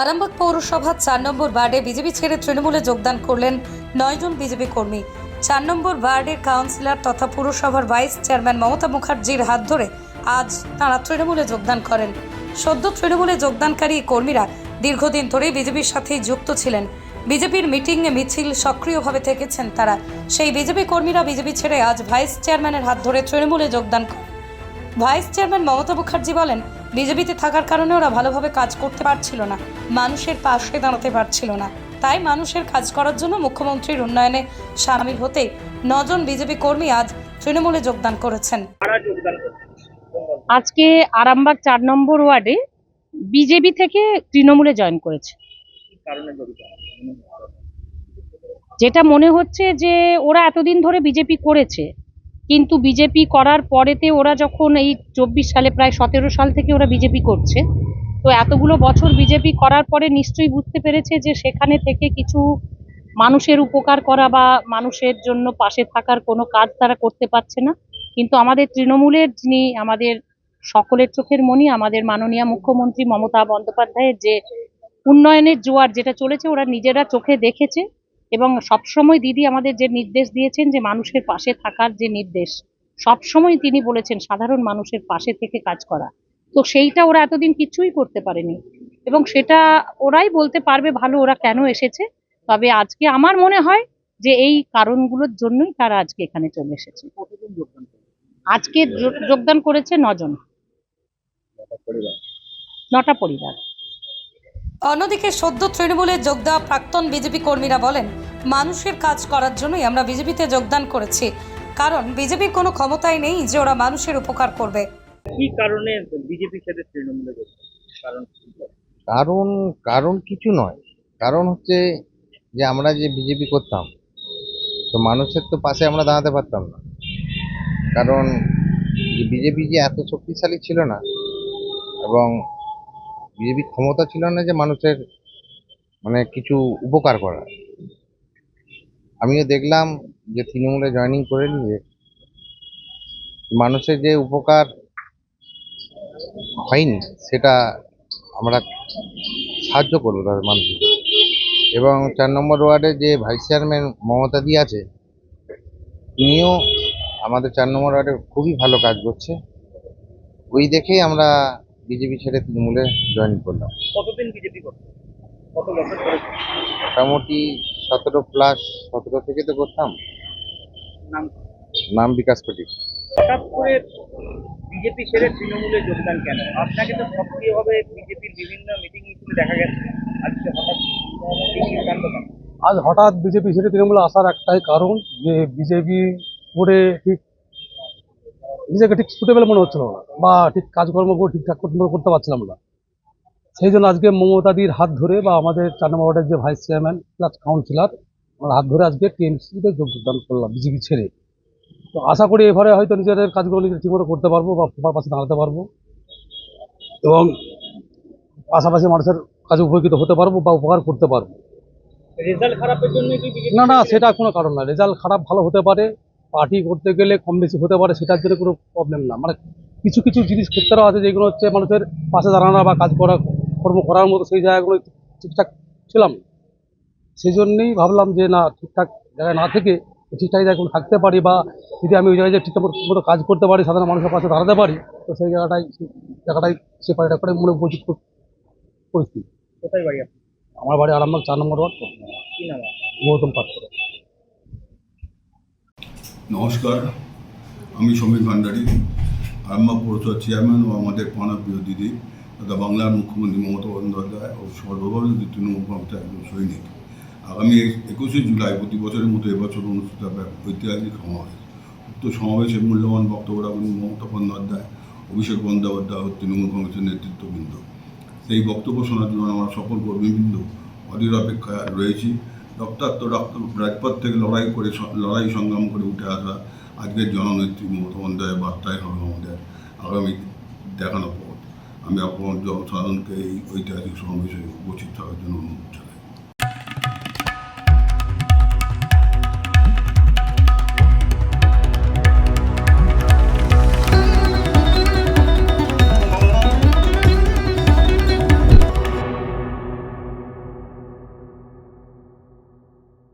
আরামবাগ পৌরসভা চার নম্বর ওয়ার্ডে বিজেপি ছেড়ে তৃণমূলে যোগদান করলেন নয়জন বিজেপি কর্মী। চার নম্বর ওয়ার্ডের কাউন্সিলর তথা পুরসভার ভাইস চেয়ারম্যান মমতা মুখার্জির হাত ধরে আজ তাঁরা তৃণমূলে যোগদান করেন। সদ্য তৃণমূলে যোগদানকারী কর্মীরা দীর্ঘদিন ধরেই বিজেপির সাথেই যুক্ত ছিলেন। বিজেপির মিটিংয়ে মিছিল সক্রিয়ভাবে থেকেছেন তারা। সেই বিজেপি কর্মীরা বিজেপি ছেড়ে আজ ভাইস চেয়ারম্যানের হাত ধরে তৃণমূলে যোগদান করেন। ভাইস চেয়ারম্যান মমতা মুখার্জি বলেন বিজেপিতে থাকার কারণে ওরা ভালোভাবে কাজ করতে পারছিল না। মানুষের পাশে দাঁড়াতে পারছিল না। তাই মানুষের কাজ করার জন্য মুখ্যমন্ত্রীর উন্নয়নে সামিল হতে নজন বিজেপি কর্মী আজ তৃণমূলে যোগদান করেছেন। কারা যোগদান করছে আজকে আরামবাগ চার নম্বর ওয়ার্ডে বিজেপি থেকে তৃণমূলে জয়েন করেছে। যেটা মনে হচ্ছে যে ওরা এতদিন ধরে বিজেপি করেছে কিন্তু বিজেপি করার পরেতে ওরা যখন এই চব্বিশ সালে, প্রায় সতেরো সাল থেকে ওরা বিজেপি করছে। তো এতগুলো বছর বিজেপি করার পরে নিশ্চয়ই বুঝতে পেরেছে যে সেখানে থেকে কিছু মানুষের উপকার করা বা মানুষের জন্য পাশে থাকার কোনো কাজ তারা করতে পারছে না। কিন্তু আমাদের তৃণমূলের যিনি আমাদের সকলের চোখের মণি আমাদের মাননীয় মুখ্যমন্ত্রী মমতা বন্দ্যোপাধ্যায়ের যে উন্নয়নের জোয়ার যেটা চলেছে, ওরা নিজেরা চোখে দেখেছে। এবং সবসময় দিদি আমাদের যে নির্দেশ দিয়েছেন যে মানুষের পাশে থাকার যে নির্দেশ সবসময় তিনি বলেছেন সাধারণ মানুষের পাশে থেকে কাজ করা। তো সেইটা ওরা এতদিন কিছুই করতে পারেনি এবং সেটা ওরাই বলতে পারবে ভালো ওরা কেন এসেছে। তবে আজকে আমার মনে হয় যে এই কারণগুলোর জন্যই তারা আজকে এখানে চলে এসেছে। কতজন যোগদান করছে? আজকে যোগদান করেছে নজন। নটা পরিবার। অন্যদিকে সদ্য তৃণমূলে যোগ দেওয়া প্রাক্তন বিজেপি কর্মীরা বলেন মানুষের কাজ করার জন্যই আমরা বিজেপিতে যোগদান করেছি। কারণ বিজেপির কোনো ক্ষমতাই নেই যে ওরা মানুষের উপকার করবে। কি কারণে বিজেপি ছেড়ে তৃণমূলে কারণ কারণ কারণ কিছু নয়। কারণ হচ্ছে যে আমরা যে বিজেপি করতাম তো মানুষের তো পাশে আমরা দাঁড়াতে পারতাম না। কারণ যে বিজেপি যে এত শক্তিশালী ছিল না এবং বিজেপির ক্ষমতা ছিল না যে মানুষের মানে কিছু উপকার করার। আমিও দেখলাম যে তৃণমূলে জয়েনিং করে নিয়ে মানুষের যে উপকার হয়নি, সেটা আমরা সাহায্য করব তাদের মানুষকে এবং চার নম্বর ওয়ার্ডে যে ভাইস চেয়ারম্যান মমতা দি আছে, তিনিও আমাদের চার নম্বর ওয়ার্ডে খুবই ভালো কাজ করছে। ওই দেখেই আমরা বিজেপি ছেড়ে তৃণমূলে জয়েন করলাম। কতদিন বিজেপি কত বছর মোটামুটি সতেরো প্লাস সতেরো থেকে তো করতাম। নাম? নাম বিকাশ কোটি। হঠাৎ করে বিজেপি ছেড়ে তৃণমূলে যোগদান কেন? আপনাকে তো সক্রিয়ভাবে বিজেপির বিভিন্ন মিটিং মিছিলে দেখা গেছে। আজকে হঠাৎ এই সিদ্ধান্ত কেন? আজ হঠাৎ বিজেপি ছেড়ে তৃণমূলে আসার একটাই কারণ যে বিজেপি করে ঠিক নিজেকে ঠিক সুটেবল মনে হচ্ছিল না। বা ঠিক কাজকর্ম করে ঠিকঠাক করতে করতে পারছিলাম না। সেই জন্য আজকে মমতাদির হাত ধরে বা আমাদের চার নম্বর ওয়ার্ডের যে ভাইস চেয়ারম্যান প্লাস কাউন্সিলর আমার হাত ধরে আজকে টিএমসিতে যোগদান করলাম বিজেপি ছেড়ে। তো আশা করি এবারে হয়তো নিজেদের কাজগুলো নিজে ঠিকমতো করতে পারব বা সবার পাশে দাঁড়াতে পারব। এবং পাশাপাশি মানুষের কাজে উপকৃত হতে পারব বা উপকার করতে পারব। রেজাল্ট খারাপের জন্য না না সেটা কোনো কারণ না। রেজাল্ট খারাপ ভালো হতে পারে পার্টি করতে গেলে কম বেশি হতে পারে সেটার জন্য কোনো প্রবলেম না। মানে কিছু কিছু জিনিস ক্ষেত্রেও আছে যেগুলো হচ্ছে মানুষের পাশে দাঁড়ানো বা কাজ করা কর্ম করার মতো সেই জায়গাগুলো ঠিকঠাক ছিলাম। সেই জন্যেই ভাবলাম যে না ঠিকঠাক জায়গায় না থেকে ঠিকঠাক জায়গায় থাকতে পারি বা যদি আমি ওই জায়গায় ঠিকঠাক মতো কাজ করতে পারি সাধারণ মানুষের পাশে দাঁড়াতে পারি তো সেই জায়গাটাই সেই জায়গাটাই সে পারিটা করে মনে উপযুক্ত পরিস্থিতি কোথায় বাড়ি আমার বাড়ি আরামবাগ চার নম্বর ওয়ার্ড। কি নাম গৌতম পাত্র। নমস্কার, আমি সমীর ভান্ডারী, আরামবাগ পৌরসভার চেয়ারম্যান ও আমাদের পানা প্রিয় দিদি, তথা বাংলার মুখ্যমন্ত্রী মমতা বন্দ্যোপাধ্যায় ও সর্বভারতীয় তৃণমূল কংগ্রেসের একজন সৈনিক। আগামী একুশে জুলাই প্রতি বছরের মতো এবছর অনুষ্ঠিত হবে ঐতিহাসিক সমাবেশ। উক্ত সমাবেশে মূল্যবান বক্তব্য রাখবেন মমতা বন্দ্যোপাধ্যায়, অভিষেক বন্দ্যোপাধ্যায় ও তৃণমূল কংগ্রেসের নেতৃত্ববৃন্দ। সেই বক্তব্য শোনার জন্য আমরা সকল কর্মীবৃন্দ অধীর অপেক্ষায় রয়েছি। রক্তাক্ত রক্ত রাজপথ থেকে লড়াই করে লড়াই সংগ্রাম করে উঠে আসা আজকের জননেত্রী মমতা বন্দ্যোপাধ্যায় বার্তায় হবে আমাদের আগামী দেখানো পথ আমি আপনার জনসাধারণকে এই ঐতিহাসিক সমাবেশে উপস্থিত থাকার জন্য অনুরোধ।